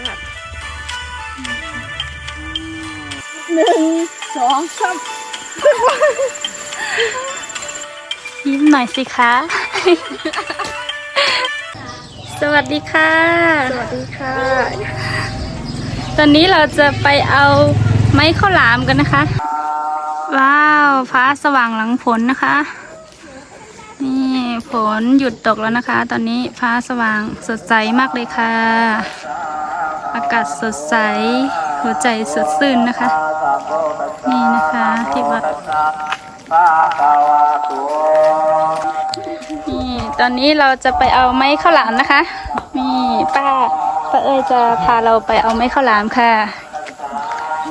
ากาศหนึ่งสองสามยิ้มหน่อยสิคะ สวัสดีค่ะ สวัสดีค่ะ ตอนนี้เราจะไปเอาไม้ข้าวหลามกันนะคะ ว้าวฟ้าสว่างหลังฝนนะคะ นี่ฝนหยุดตกแล้วนะคะ ตอนนี้ฟ้าสว่างสดใสมากเลยค่ะอากาศสดใส หัวใจสดชื่นนะคะ นี่นะคะที่วัดนี่ตอนนี้เราจะไปเอาไม้ข้าวหลามนะคะ นี่ป้าป้าเอ้ยจะพาเราไปเอาไม้ข้าวหลามค่ะ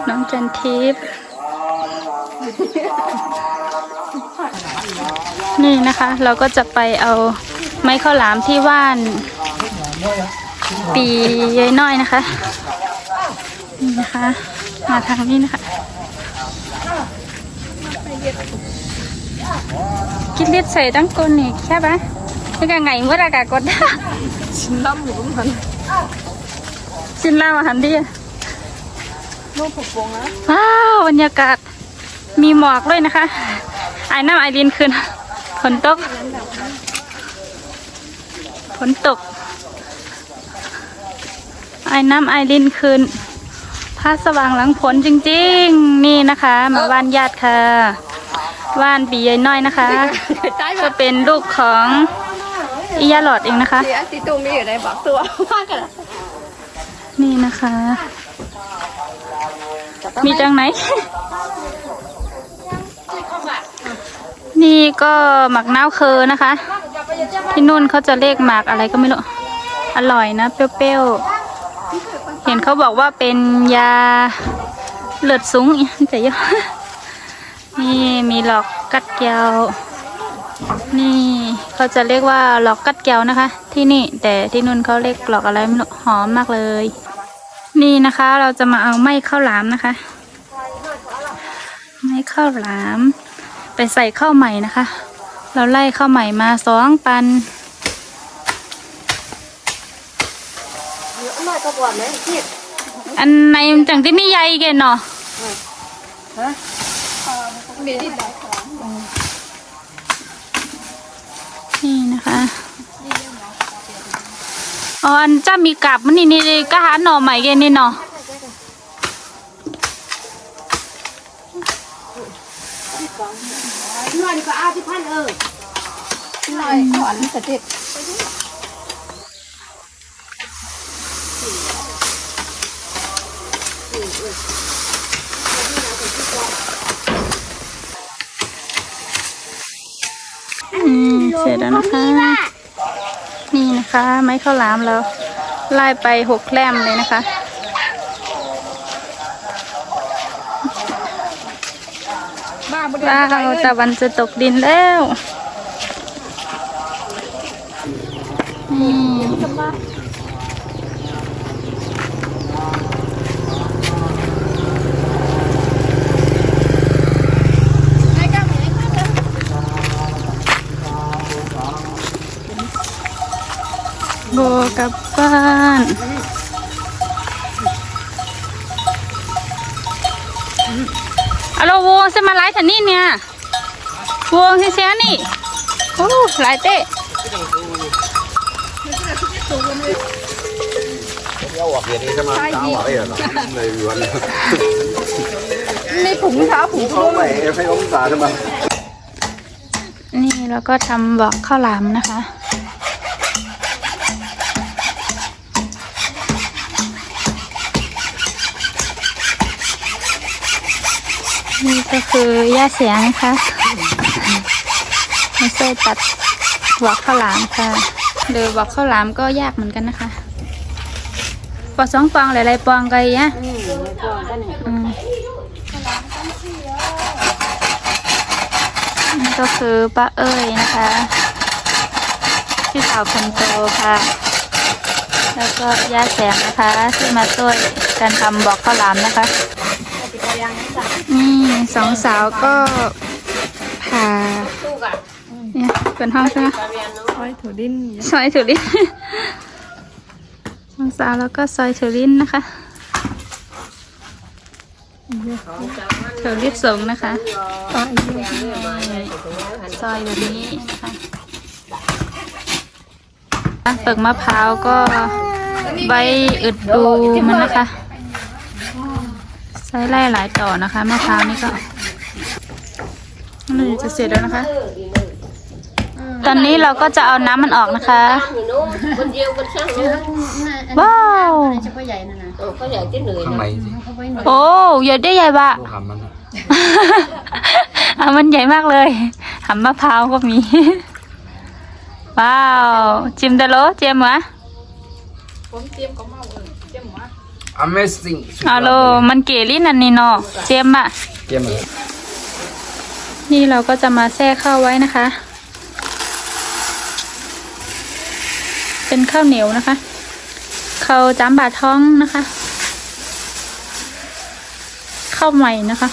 น้องจันทิพย์นี่นะคะ เราก็จะไปเอาไม้ข้าวหลามที่ว่าน ปียายน้อยนะคะ นี่นะคะ มาทางนี้นะคะคิดเลียดใส่ตั้งก้นนี่แค่ปะนี่ก็ไงเมื่อไรกะกดชิมน้ำหมูมันชินล่ามาหันดินุ่มผุปงนะว้าวบรรยากาศมีหมอกด้วยนะคะไอ้น้ำไอรินขึ้นฝนตกฝนตก ไอ้น้ำไอรินขึ้นพาสว่างหลังฝนจริงๆ นี่นะคะ มาบ้านญาติค่ะบ้านปีใหญ่น้อยนะคะใจแบก็บเป็นลูกของอียาหลอดเองนะคะเสียติตูมีอยู่ในบักตัวมากกันนี่นะคะ มีจังไหน นี่ก็หมักน้าวเคอนะคะ ที่นู่นเขาจะเรียกหมากอะไรก็ไม่รู้ อร่อยนะ เปรี้ยวๆเห็นเขาบอกว่าเป็นยาเลือดสูงอีจะเยอนี่มีหลอกกัดแก้ว นี่เขาจะเรียกว่าหลอกกัดแก้วนะคะ ที่นี่แต่ที่นู่นเขาเรียกหลอกอะไรไม่รู้หอมมากเลย นี่นะคะเราจะมาเอาไม้ข้าวหลามนะคะ ไม้ข้าวหลาม ไปใส่ข้าวใหม่นะคะ เราไล่ข้าวใหม่มาสองปัน อะมากก็กว่าไหมอันในมันจังที่มีใยแกเนาะมีที่ไหนนี่นะคะอ๋ออันจะมีกาบมันนี่นี่ก็หาหน่อใหม่แกนี่เนาะน่อยก็อาที่พันเออหน่อยก่อนแต่เด็ด อืม เสร็จแล้วนะคะ นี่นะคะ ไม้ข้าวหลามเราไล่ไปหกแคลมเลยนะคะบ้าบุญว้าวตะวันจะตกดินแล้วนี่ โบกับบ้านอะเราวงจะมาไลท์ฉันนี่เนี่ยวงเชียนี่โอ้หลายเตะในผงท้าผงเขาใหม่ให้องศาทำไมนี่แล้วก็ทำบอกข้าวหลามนะคะ นี่ก็คือย่าเสียงนะคะไม่ใช่ตัดบอกข้าวหลามค่ะหรือบอกข้าวหลามก็ยากเหมือนกันนะคะปอสองปองหลายๆปองกันยะนี่ก็คือป้าเอ้ยนะคะพี่สาวคนโตค่ะ แล้วก็ย่าแสงนะคะที่มาช่วยการทำบอกข้าวหลามนะคะ นี่สองสาวก็ผ่าเนี่ยเป็นห้องใช่ไหมคอยถูดินซอยสุดดิองศาแล้วก็ซอยเทอรินนะคะเทอรินสงนะคะซอยแบบนี้นะคะเปลือกมะพร้าวก็ใบอึดดูมันนะคะ ใช้ไล่หลายต่อนะคะมะพร้าวนี่ก็นี่จะเสร็จแล้วนะคะ ตอนนี้เราก็จะเอาน้ำมันออกนะคะ คนเดียวคนช่างนู้นว้าวเฉพาะใหญ่นั่นะเออเขาใหญ่ที่เหนื่อยข้างนะในสิโอ้ใหญ่ได้ใหญ่บะลูกหำมันอะอะมันใหญ่มากเลยหำมะพร้าวก็มี ว้าว จิมเดโลเจมเหรอ Amazing เอา โลมันเก๋ลิ้นอันนี้เนาะเจมอะเกี่ยมเลยนี่เราก็จะมาแช่ข้าวไว้นะคะ เป็นข้าวเหนียวนะคะข้าวจามบาท้องนะคะข้าวใหม่นะคะ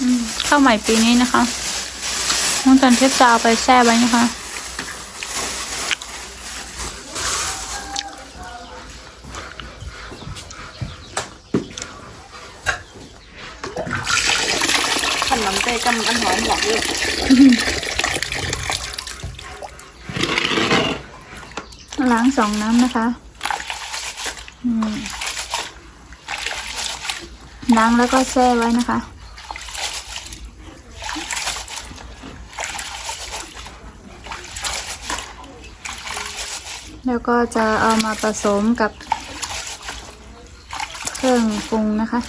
อืมข้าวใหม่ปีนี้นะคะน้องจันเทพจะเอาไปแช่ไว้นะคะ ขนมเต้กำอันหอมบอกเล้างสองน้ำนะคะล้างแล้วก็แช่ไว้นะคะ แล้วก็จะเอามาผสมกับเครื่องปรุงนะคะ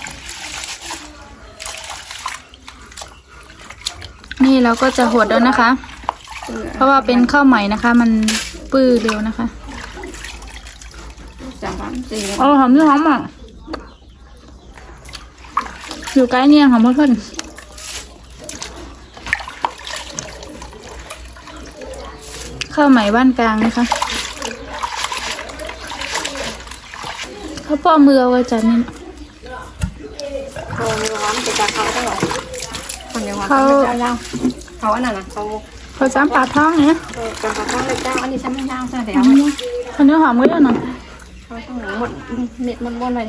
นี่เราก็จะหดแล้วนะคะ เพราะว่าเป็นข้าวใหม่นะคะ มันปื้อเร็วนะคะจังหวะเจ๊เออหอมด้วยหอมอะอยู่ใกล้เนี่ยหอมเพื่อนข้าวใหม่บ้านกลางนะคะข้าวป้อมือเอาไว้จัดนี่เขาเนื้อหอมจะจากเขาเท่าไหร่ คนเดียวหอมเขาเจ้าเจ้าเขาอันนั้นนะเขาเขาจ้ำปลาท้องเนี่ยจังหวะเขาเลยเจ้าอันนี้ฉันไม่ยาวใช่ไหมอันนี้อันนี้หอมก็ได้หน่อยเขาต้องหมดเม็ดมันบนเลย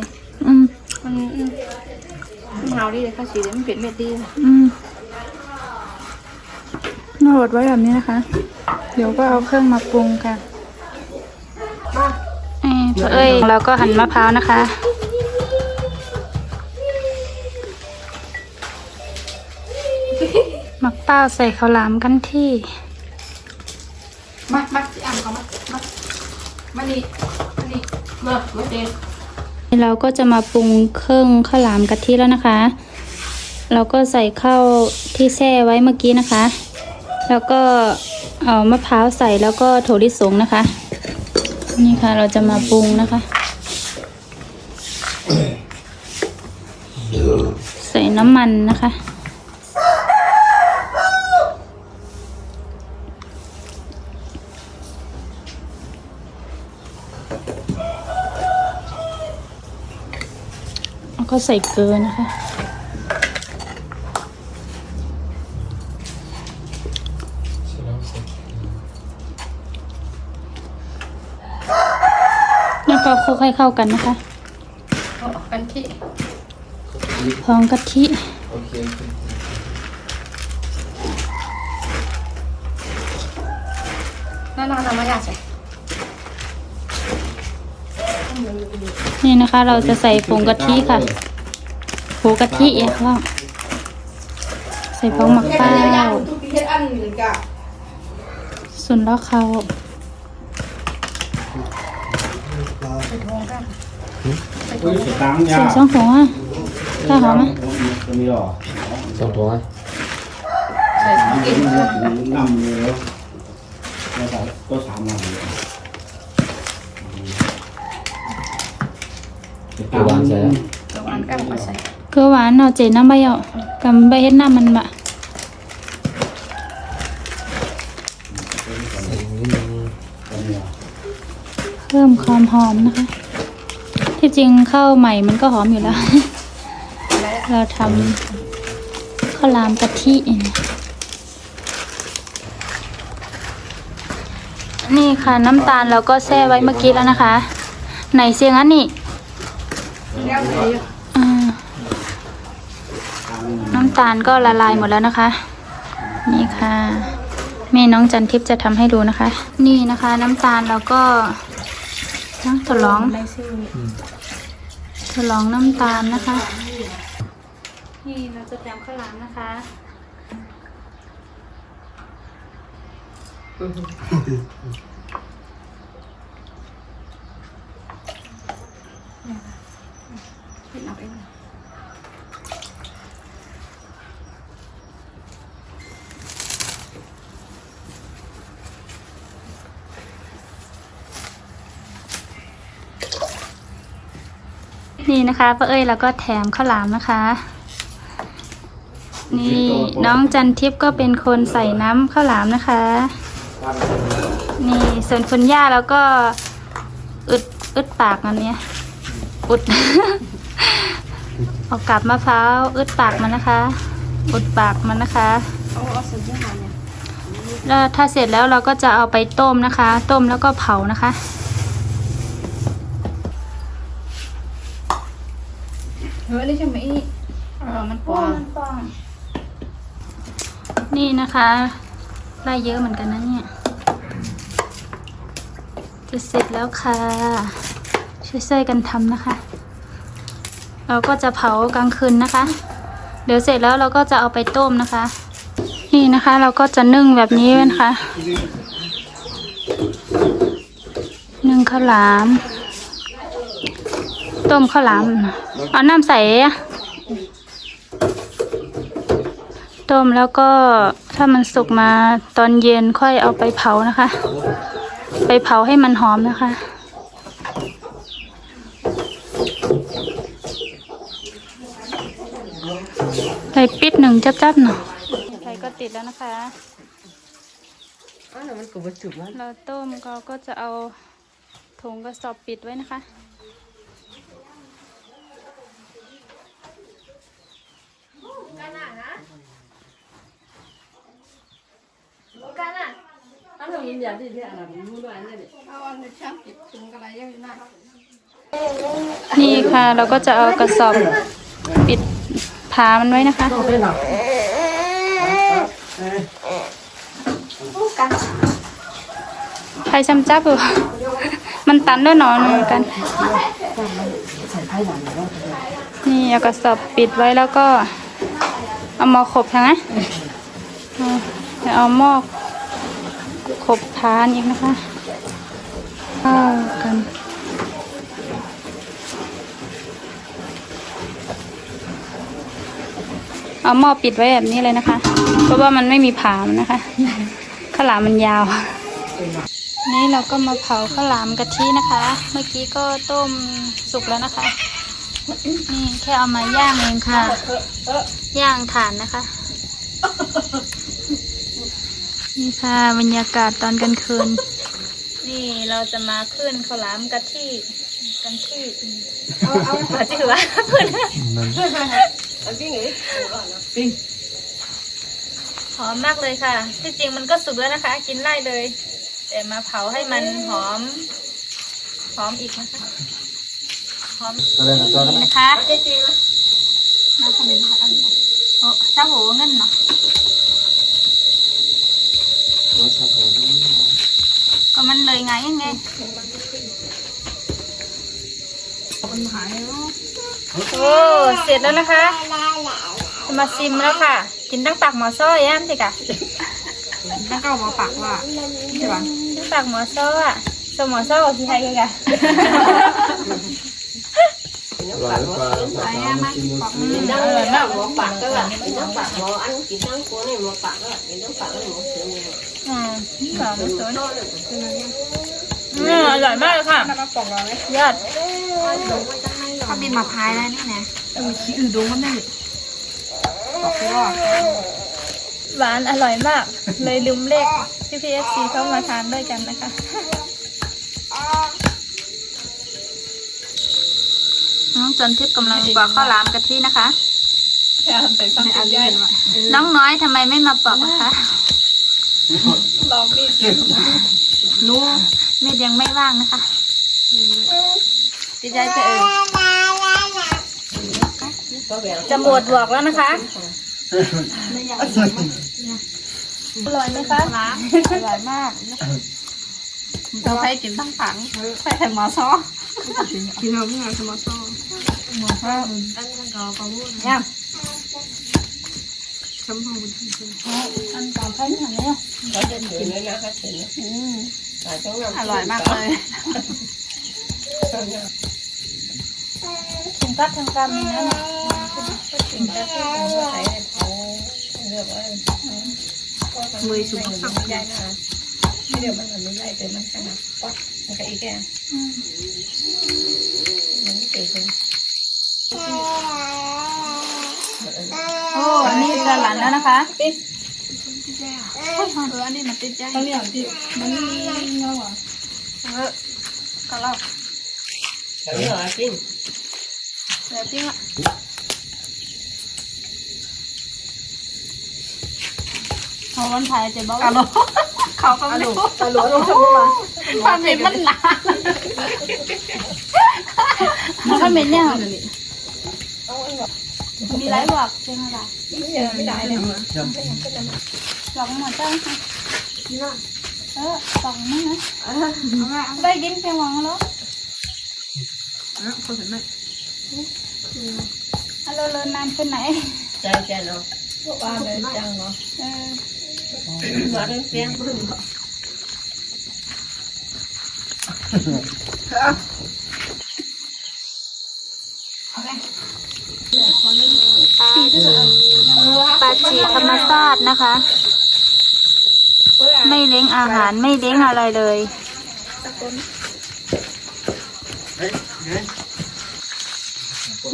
อืมมันมันหาวดีเลยข้าวสีมันเปลี่ยนเม็ดดีอืมนวดไว้แบบนี้นะคะ เดี๋ยวก็เอาเครื่องมาปรุงกันเอ้ยเอ้ยเราก็หั่นมะพร้าวนะคะ มักเป้าใส่ข้าวหลามกันที่มามาที่อ่างเขามามามานี่มานี่มามาเจ๊เราก็จะมาปรุงเครื่องข้าวหลามกะทิแล้วนะคะ เราก็ใส่ข้าวที่แช่ไว้เมื่อกี้นะคะ แล้วก็เอามะพร้าวใส่แล้วก็ถั่วลิสงนะคะ นี่ค่ะเราจะมาปรุงนะคะ ใส่น้ำมันนะคะ ก็ใส่เกลือนะคะ แล้วก็คลุกให้เข้ากันนะคะกันที่พร้อมกะทิโอเคน่าน่าน่ามายากใช่นี่นะคะ เราจะใส่ผงกะทิค่ะ ผงกะทิเองค่ะใส่ผงหมักเป้าส่วนแล้วเขาอุ้ยสตังค์ใส่ยาช่องหัวถ้าหอมไหมจะมีหรอสองตัวไหมนำเลยแล้วก็สามวันเลยตัววานใส่แล้วตัวอันก้าวมาใส่ คือหวานเอาเจน้ำใบเอากำใบเฮ็ดน้ำมันบะเพิ่มความหอมนะคะ ที่จริงข้าวใหม่มันก็หอมอยู่แล้ว เราทำข้าวลามกะทิเนี่ยนี่ค่ะน้ำตาลเราก็แช่ไว้เมื่อกี้แล้วนะคะ ไหนเสียงอันนี่ แล้วไหน อ่าน้ำตาลก็ละลายหมดแล้วนะคะ นี่ค่ะ แม่น้องจันทิพย์จะทำให้ดูนะคะ นี่นะคะ น้ำตาลเราก็น้ำถลองถลองน้ำตาลนะคะ นี่เราจะแถมข้าวหลามนะคะพี่เอาเอง นี่นะคะป้าเอ้ยแล้วก็แถมข้าวหลามนะคะ นี่น้องจันทิพย์ก็เป็นคนใส่น้ำข้าวหลามนะคะ นี่ส่วนคุณย่าแล้วก็อึดอึดปากอันเนี้ยอุด เอากลับมะพร้าวอึดปากมันนะคะ อุดปากมันนะคะแล้วถ้าเสร็จแล้วเราก็จะเอาไปต้มนะคะ ต้มแล้วก็เผานะคะ เฮ้ยนี่ใช่ไหมอีเออมันปลอมนี่นะคะได้เยอะเหมือนกันนะเนี่ย จะเสร็จแล้วค่ะ ช่วยๆกันทำนะคะ เราก็จะเผากลางคืนนะคะ เดี๋ยวเสร็จแล้วเราก็จะเอาไปต้มนะคะ นี่นะคะเราก็จะนึ่งแบบนี้นะคะ นึ่งข้าวหลาม ต้มข้าวหลาม เอาน้ำใสอะต้มแล้วก็ถ้ามันสุกมาตอนเย็นค่อยเอาไปเผานะคะ ไปเผาให้มันหอมนะคะไปปิดหนึ่งจับๆหน่อยไฟก็ติดแล้วนะคะอ๋อมันก็บ่จุบมันเราต้มเราก็จะเอาถุงกระสอบปิดไว้นะคะ เอาอันนี้ช่างปิดถุงอะไรยอะอยู่นะนี่ค่ะ เราก็จะเอากระสอบปิดผามันไว้นะคะ ใครจำจับอยู่มันตันด้วยหนอนเหมือนกัน นี่เอากระสอบปิดไว้แล้วก็ เอาหมอขบใช่ไหมเดี๋ยวเอาหม้อ ขบทานอีกนะคะเข้ากันเอาหม้อปิดไว้แบบนี้เลยนะคะ เพราะว่ามันไม่มีผามนะคะข้าวหลามมันยาว นี่เราก็มาเผาข้าวหลามกะทินะคะ เมื่อกี้ก็ต้มสุกแล้วนะคะ นี่แค่เอามาย่างเองค่ะ ย่างถ่านนะคะ นี่ค่ะบรรยากาศตอนกลางคืน นี่เราจะมาขึ้นข้าวหลามกะทิกันที่เอาเอาขอจือว่าขึ้นหอมมากเลยค่ะ ที่จริงมันก็สุกแล้วนะคะ กินได้เลย แต่มาเผาให้มันหอม หอมอีกนะคะหอมอะไรนะตัวนั้นนี่นะคะเจ๊จีน้าคอมเมนต์ค่ะอันนี้โอ้เจ้าโหเงินเนาะ ก็มันเลยไงยังไงโอ้เสร็จแล้วนะคะจะมาซิมแล้วค่ะ กินตั้งปากหมอซ้อยแอมสิกะแล้วก็เอามาปักว่าใช่ปะตั้งปากหมอซ้ออะสมหมอซ้อกับพี่ไทยกัน กะหลายปลาปลามากินมันเออน่าหัวปักก็แบบอืมสองสวยอืมอร่อยมากเลยค่ะมาปอกเราไหมยอดถ้าบินมาพายแล้วนี่นะเออขี้อื่นดูมันได้ปอกว่าหวานอร่อยมาก เลยลืมเลขที่พีเอฟซีเข้ามาทานด้วยกันนะคะ น้องจันทิพย์กำลังปอกข้าวหลามกะทินะคะใส่ฟังอันใหญ่มาน้องน้อยทำไมไม่มาปอกอะคะลองมีดหนูเม็ดยังไม่ว่างนะคะติดใจจะเออจะหมดบวกแล้วนะคะอร่อยไหมคะอร่อยมาก เราใช้กินตั้งถังใส่หมอซอกินเราไม่งานสมอซอหมอซอตั้งกอปลาวุ้นเนี่ยช้ำห้องบุ ญที่สุดอันต่อไปนี่หันเนี่ยอร่อยมากเลยถุงกัดทางการมีนะมือสุกสับโอ้อันนี้จะหลันแล้วนะคะเอออันนี้มันติดใจเขาเรียกที่มันเงาอะเออก็เล่าแต่จริงแต่จริงอะเขาวันไทยจะบอกอะโล เขาก็ไม่รู้อะโลลงสมมาความเห็นมันหนาถ้าเม็ดเนี่ยมีหลายบวกใช่ไหมล่ะไม่ได้เลยสองหมดจ้าค่ะเออสองมั้งนะเอาแม่ได้กินเพียงหวังแล้วเอาคนเห็นไหมฮัลโหลเลยนานขึ้นไหนใจใจเนาะว่าเลยจังเนาะ เออว่าเรื่องเสียงปลาจีธรรมชาตินะคะ ไม่เลี้ยงอาหารไม่เลี้ยงอะไรเลย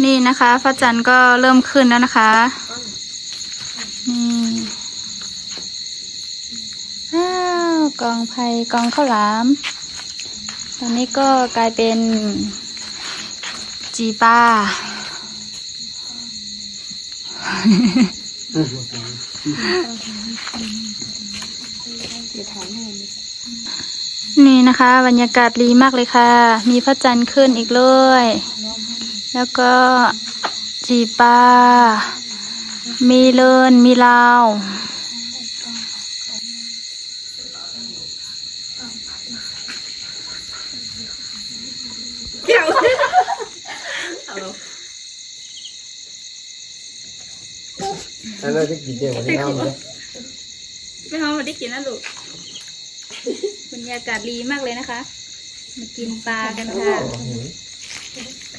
นี่นะคะพระจันทร์ก็เริ่มขึ้นแล้วนะคะ นี่อ้าว กองไผ่กองข้าวหลาม ตอนนี้ก็กลายเป็น จีปลานี่นะคะ บรรยากาศดีมากเลยค่ะ มีพระจันทร์ขึ้นอีกเลยแล้วก็จีปลามีเลินมีลาว อันนั้นที่กินเจวันนี้เอาเลยไม่เอาได้กินนะลูกบรรยากาศดีมากเลยนะคะ มากินปลากันค่ะ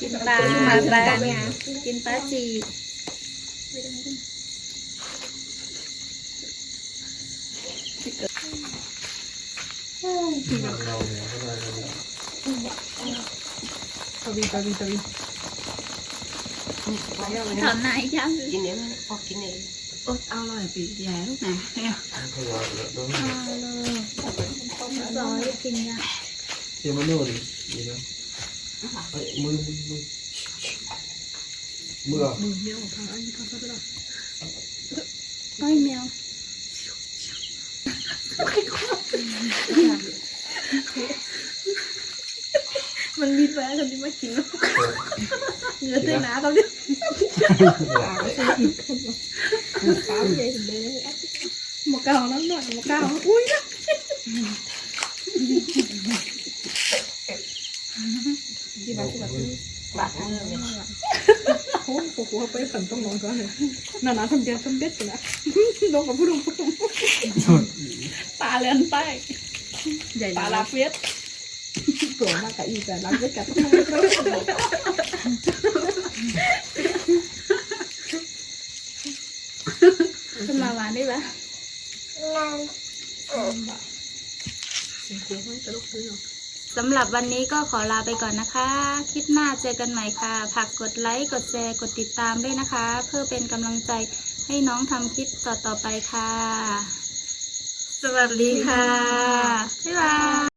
กินปลาปลาปลากินปลาจีตะวีตะวีตะวีถอนไหนจ้ากินเนี้ยมันพอกินเอง อดเอาเลยปีแย่ลูกนะเนี่ยซอยกินยาเทียมโน่ดิดีนะเอ้ยมือมือมือมือมือเดียวทางอันนี้เขาก็ได้อ้อยแมวมันมีแฟนคนที่มากินแล้วเงินเต้นหนาเขาเนี่ย หมกเก่าแล้วหน่อยหมกเก่าอุ้ยที่บ้านที่บ้านบาดเนื้อเลยโอ้โหไปขันต้องนอนก่อนเลยนานาทำเดียวทำเด็ดกันนะลงกับผู้ลงผู้ตาเลียนไปตาลาเฟียสตัวมากกับอีแต่ลาเฟียสกับ ขึ้นมาหวานได้ปะสำหรับวันนี้ก็ขอลาไปก่อนนะคะ คลิปหน้าเจอกันใหม่ค่ะฝากกดไลค์กดแชร์กดติดตามด้วยนะคะ เพื่อเป็นกำลังใจให้น้องทำคลิปต่อๆไปค่ะ สวัสดีค่ะ บ๊ายบาย